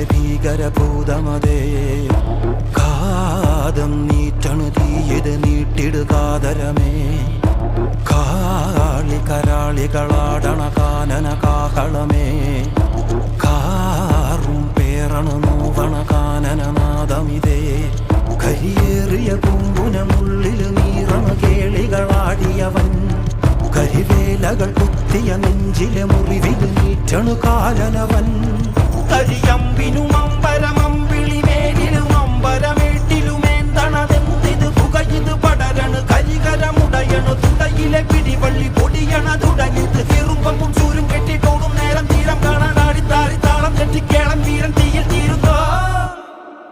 നിന്റെ ഭീകര ഭൂതമതേ കാതം നീറ്റണു തീയത് നീട്ടിടു കാതരമേ കാളി കരാളികളാടണ കാനന കാഹളമേ. കാറും പേറണു നോവണ കാനനനാദമിതേ കരിയേറിയ കുമ്പുനമുള്ളിൽ നീറണ കേളികളാടിയവൻ. കരിവേലകൾ കുത്തിയ നെഞ്ചിലെ മുറിവിൽ നീറ്റണു കാലനവൻ അരിയമ്പിനും അമ്പരമമ്പിളി മേലിലും അമ്പരമേട്ടിലുമേന്തണതെന്തിത് പുകയിത് പടരണ് കരികരമുടയണു തുടയിലെ പിടിവള്ളി പൊടിയണ തുടങ്ങിത് ചെറുമ്പും ചൂരും കെട്ടിട്ടു